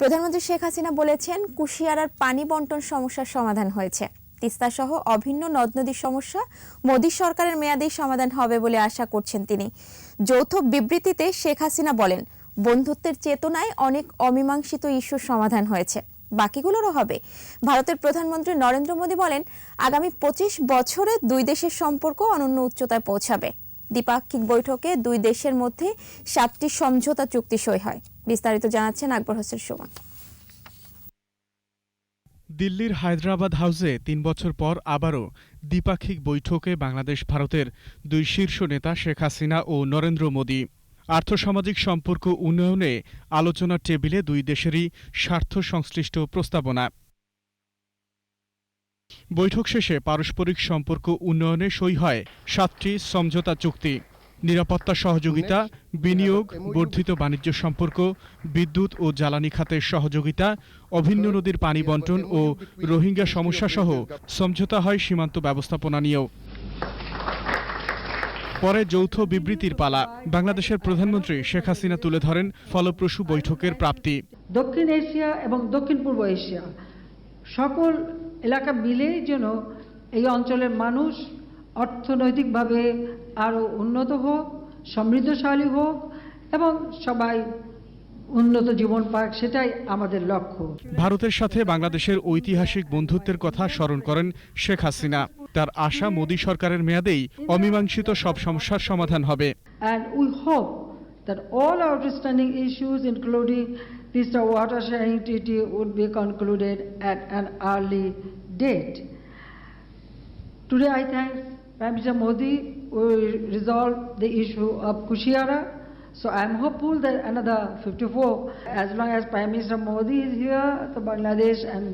প্রধানমন্ত্রী শেখ হাসিনা বলেছেন, কুশিয়ারার পানি বন্টন সমস্যার সমাধান হয়েছে। তিস্তা সহ অভিন্ন নদ নদীর সমস্যা মোদী সরকারের মেয়াদেই সমাধান হবে বলে আশা করছেন তিনি। যৌথ বিবৃতিতে শেখ হাসিনা বলেন, বন্ধুত্বের চেতনায় অনেক অমীমাংসিত ইস্যুর সমাধান হয়েছে। বাকিগুলোরও হবে। ভারতের প্রধানমন্ত্রী নরেন্দ্র মোদী বলেন, আগামী পঁচিশ বছরে দুই দেশের সম্পর্ক অনন্য উচ্চতায় পৌঁছাবে। দ্বিপাক্ষিক বৈঠকে দুই দেশের মধ্যে সাতটি সমঝোতা চুক্তি সই হয়। বিস্তারিত জানাচ্ছেন আকবর হোসেন সুমন। দিল্লির হায়দ্রাবাদ হাউসে তিন বছর পর আবারও দ্বিপাক্ষিক বৈঠকে বাংলাদেশ, ভারতের দুই শীর্ষ নেতা শেখ হাসিনা ও নরেন্দ্র মোদী। আর্থসামাজিক সম্পর্ক উন্নয়নে আলোচনার টেবিলে দুই দেশেরই স্বার্থ সংশ্লিষ্ট প্রস্তাবনা। বৈঠক শেষে পারস্পরিক সম্পর্ক উন্নয়নে সই হয় সাতটি সমঝোতা চুক্তি। নিরাপত্তা সহযোগিতা, বিনিয়োগ, বর্ধিত বাণিজ্য সম্পর্ক, বিদ্যুৎ ও জ্বালানি খাতের সহযোগিতা, অভিন্ন নদীর পানি বন্টন ও রোহিঙ্গা সমস্যা সহ সমঝোতা হয় সীমান্ত ব্যবস্থাপনা নিয়েও। পরে যৌথ বিবৃতির পালা। বাংলাদেশের প্রধানমন্ত্রী শেখ হাসিনা তুলে ধরেন ফলপ্রসূ বৈঠকের প্রাপ্তি। দক্ষিণ এশিয়া এবং দক্ষিণ পূর্ব এশিয়া। সকল এলাকা মিলে যেন এই অঞ্চলের মানুষ অর্থনৈতিকভাবে আরও উন্নত হোক সমৃদ্ধশালী হোক এবং সবাই উন্নত জীবন পাক সেটাই আমাদের লক্ষ্য। ভারতের সাথে বাংলাদেশের ঐতিহাসিক বন্ধুত্বের কথা স্মরণ করেন শেখ হাসিনা। তার আশা মোদী সরকারের মেয়াদেই অমীমাংসিত সব সমস্যার সমাধান হবে। And we hope that all outstanding issues, including Tista Water Sharing Treaty, would be concluded at an early date. Today, I thank Prime Minister Modi will resolve the issue of Kushiara. So I am hopeful that another 54, as long as Prime Minister Modi is here, the Bangladesh and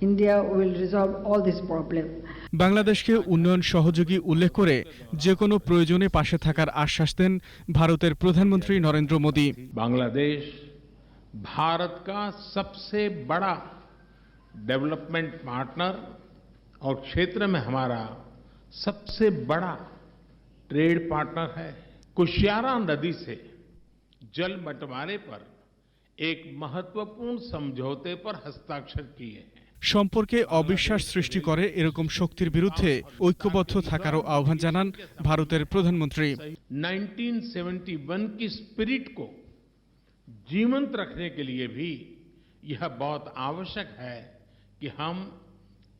India will resolve all these problems. বাংলাদেশকে উন্নয়ন সহযোগী উল্লেখ করে যে কোনো প্রয়োজনে পাশে থাকার আশ্বাস দেন ভারতের প্রধানমন্ত্রী নরেন্দ্র মোদী बांग्लादेश भारत का सबसे बड़ा डेवलपमेंट पार्टनर और क्षेत्र में हमारा सबसे बड़ा ट्रेड पार्टनर है कुशियारा नदी से जल बंटवारे पर एक महत्वपूर्ण समझौते पर हस्ताक्षर किए हैं সম্পর্কে অবিশ্বাস সৃষ্টি করে এরকম শক্তির বিরুদ্ধে ঐক্যবদ্ধ থাকারও আহ্বান জানান ভারতের প্রধানমন্ত্রী 1971 की स्पिरिट को जीवंत रखने के लिए भी यह बहुत आवश्यक है कि हम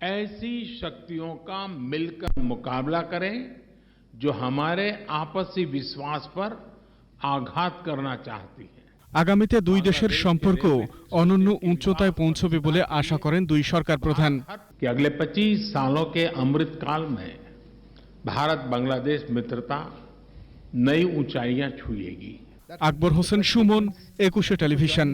ऐसी शक्तियों का मिलकर मुकाबला करें जो हमारे आपसी विश्वास पर आघात करना चाहती है আগামীতে দুই দেশের সম্পর্ক অনন্য উচ্চতায় পৌঁছবে বলে আশা করেন দুই সরকার প্রধান कि अगले 25 सालों के अमृत काल में भारत बांग्लादेश मित्रता नई ऊंचाइयां छुएगी আকবর হোসেন সুমন একুশে টেলিভিশন